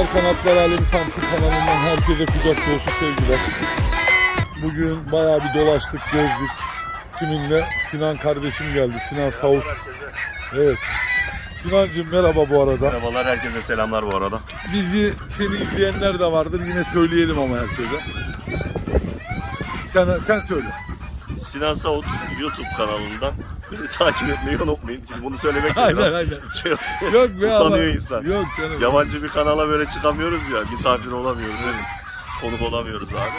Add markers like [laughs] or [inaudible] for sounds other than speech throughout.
Arkadaşlar Kanatlar Alemi Samsun kanalından herkese kucak dolusu sevgiler. Bugün bayağı bir dolaştık, gezdik. Kiminle? Sinan kardeşim geldi. Sinan Savut. Evet. Sinancığım merhaba bu arada. Merhabalar herkese selamlar bu arada. Bizi seni izleyenler de vardır. Yine söyleyelim ama herkese. Sen, sen söyle. Sinan Savut YouTube kanalından beni [laughs] takip etmeyi unutmayın. Şimdi bunu söylemek de biraz aynen. şey Yok be utanıyor ama- insan. Yok canım. Yabancı bir kanala böyle çıkamıyoruz ya, misafir olamıyoruz, öyle konuk olamıyoruz abi.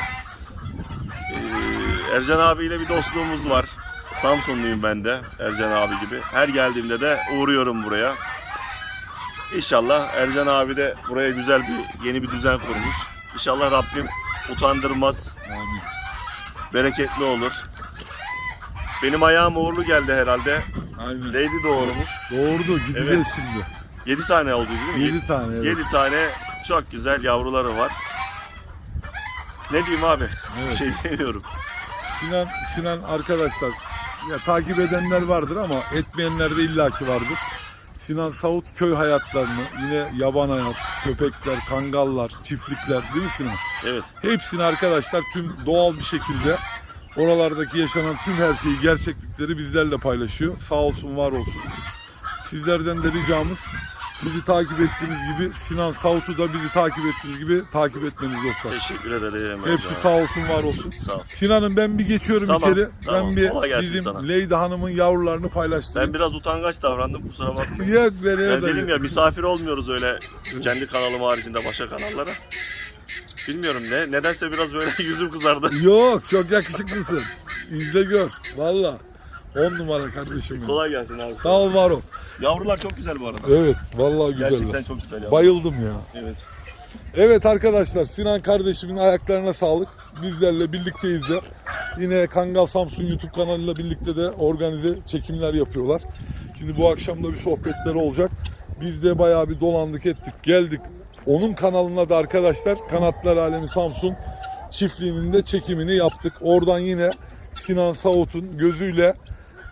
Ee, Ercan abiyle bir dostluğumuz var. Samsunluyum ben de, Ercan abi gibi. Her geldiğimde de uğruyorum buraya. İnşallah Ercan abi de buraya güzel bir yeni bir düzen kurmuş. İnşallah Rabbim utandırmaz, Amin. bereketli olur. Benim ayağım uğurlu geldi herhalde. Aynen. Lady doğurmuş. Doğurdu. Gideceğiz Evet. şimdi. 7 tane oldu değil mi? 7 tane. Evet. 7 tane çok güzel yavruları var. Ne diyeyim abi? Evet. Şey demiyorum. Sinan, Sinan arkadaşlar ya takip edenler vardır ama etmeyenler de illaki vardır. Sinan Savut köy hayatlarını yine yaban hayat, köpekler, kangallar, çiftlikler değil mi Sinan? Evet. Hepsini arkadaşlar tüm doğal bir şekilde oralardaki yaşanan tüm her şeyi, gerçeklikleri bizlerle paylaşıyor. Sağ olsun, var olsun. Sizlerden de ricamız bizi takip ettiğiniz gibi Sinan Savut'u da bizi takip ettiğiniz gibi takip etmeniz dostlar. Teşekkür ederim. Hepsi sağ olsun, var olsun. Sağ ol. Sinan'ım ben bir geçiyorum Tamam, içeri. tamam. Ben bir Kolay gelsin bizim sana. Leyla Hanım'ın yavrularını Ben paylaştırayım. biraz utangaç davrandım kusura bakmayın. Yok Ben dayı. dedim ya misafir olmuyoruz öyle kendi kanalım haricinde başka kanallara. Bilmiyorum ne. Nedense biraz böyle [laughs] yüzüm kızardı. [laughs] Yok çok yakışıklısın. İzle gör. Valla. On numara kardeşim. benim. Kolay gelsin abi. Sağ ol var ol. Yavrular çok güzel bu arada. Evet vallahi güzeller. Gerçekten çok güzel yavrular. Bayıldım ya. Evet. Evet arkadaşlar Sinan kardeşimin ayaklarına sağlık. Bizlerle birlikteyiz de. Yine Kangal Samsun YouTube kanalıyla birlikte de organize çekimler yapıyorlar. Şimdi bu akşam da bir sohbetleri olacak. Biz de bayağı bir dolandık ettik geldik. Onun kanalına da arkadaşlar Kanatlar Alemi Samsun çiftliğinin de çekimini yaptık. Oradan yine Sinan Savut'un gözüyle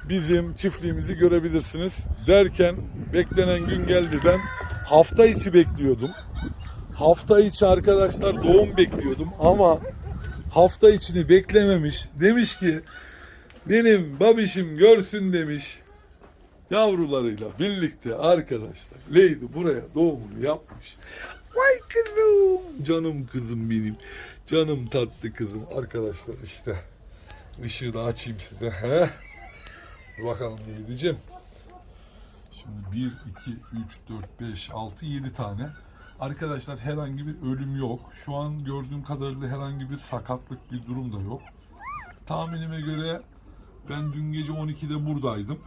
bizim çiftliğimizi görebilirsiniz. Derken beklenen gün geldi. Ben hafta içi bekliyordum. Hafta içi arkadaşlar doğum bekliyordum ama hafta içini beklememiş. Demiş ki benim babişim görsün demiş. Yavrularıyla birlikte arkadaşlar Lady buraya doğumunu yapmış. Vay kızım. Canım kızım benim. Canım tatlı kızım. Arkadaşlar işte. Işığı da açayım size. He? Bakalım ne diyeceğim. Şimdi 1, 2, 3, 4, 5, 6, 7 tane. Arkadaşlar herhangi bir ölüm yok. Şu an gördüğüm kadarıyla herhangi bir sakatlık bir durum da yok. Tahminime göre ben dün gece 12'de buradaydım.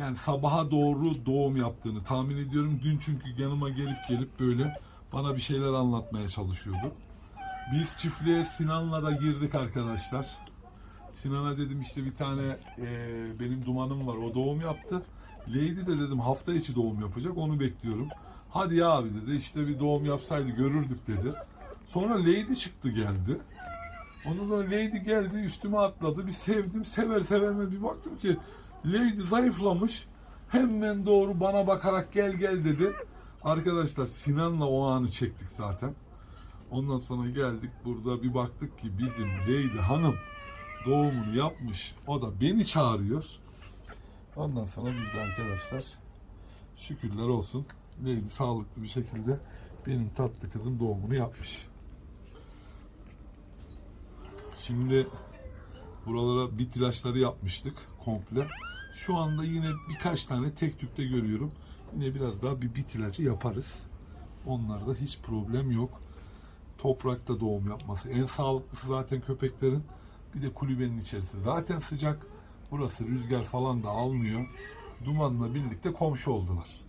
Yani sabaha doğru doğum yaptığını tahmin ediyorum. Dün çünkü yanıma gelip gelip böyle bana bir şeyler anlatmaya çalışıyordu. Biz çiftliğe Sinan'la da girdik arkadaşlar. Sinan'a dedim işte bir tane eee, benim dumanım var o doğum yaptı. Lady de dedim hafta içi doğum yapacak onu bekliyorum. Hadi ya abi dedi işte bir doğum yapsaydı görürdük dedi. Sonra Lady çıktı geldi. Ondan sonra Lady geldi üstüme atladı. Bir sevdim sever severme bir baktım ki Lady zayıflamış. Hemen doğru bana bakarak gel gel dedi. Arkadaşlar Sinan'la o anı çektik zaten. Ondan sonra geldik burada bir baktık ki bizim Lady hanım doğumunu yapmış. O da beni çağırıyor. Ondan sonra biz de arkadaşlar şükürler olsun Lady sağlıklı bir şekilde benim tatlı kızım doğumunu yapmış. Şimdi buralara bit ilaçları yapmıştık komple. Şu anda yine birkaç tane tek tükte görüyorum. Yine biraz daha bir bit ilacı yaparız. Onlarda hiç problem yok. Toprakta doğum yapması. En sağlıklısı zaten köpeklerin. Bir de kulübenin içerisi. Zaten sıcak. Burası rüzgar falan da almıyor. Dumanla birlikte komşu oldular.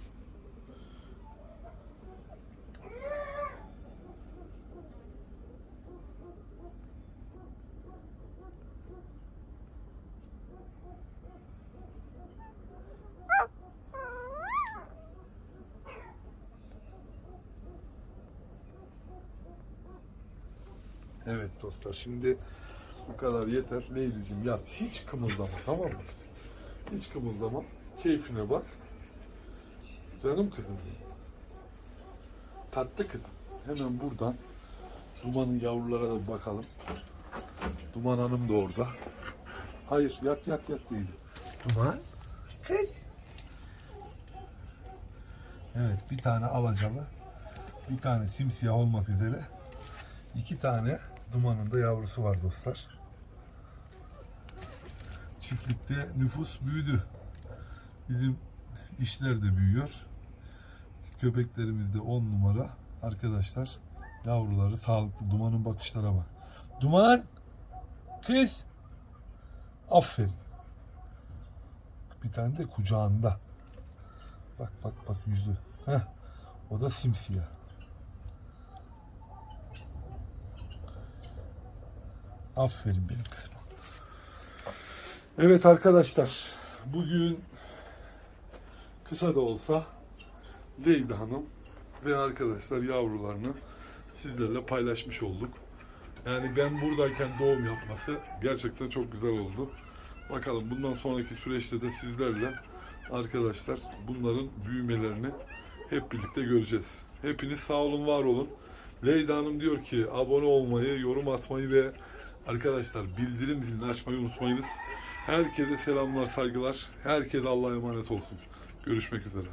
Evet dostlar şimdi bu kadar yeter. Leylicim yat. Hiç kımıldama tamam mı? Hiç kımıldama. Keyfine bak. Canım kızım. Tatlı kızım. Hemen buradan Duman'ın yavrulara da bakalım. Duman Hanım da orada. Hayır yat yat yat değil. Duman. Kız. Evet bir tane alacalı. Bir tane simsiyah olmak üzere. İki tane Duman'ın da yavrusu var dostlar. Çiftlikte nüfus büyüdü. Bizim işler de büyüyor. Köpeklerimiz de 10 numara. Arkadaşlar yavruları sağlıklı. Duman'ın bakışlara bak. Duman! Kız! Aferin. Bir tane de kucağında. Bak bak bak yüzü. Heh. O da simsiyah. Aferin benim kızıma. Evet arkadaşlar. Bugün kısa da olsa Leyla Hanım ve arkadaşlar yavrularını sizlerle paylaşmış olduk. Yani ben buradayken doğum yapması gerçekten çok güzel oldu. Bakalım bundan sonraki süreçte de sizlerle arkadaşlar bunların büyümelerini hep birlikte göreceğiz. Hepiniz sağ olun, var olun. Leyla Hanım diyor ki abone olmayı, yorum atmayı ve arkadaşlar bildirim zilini açmayı unutmayınız. Herkese selamlar, saygılar. Herkese Allah'a emanet olsun. Görüşmek üzere.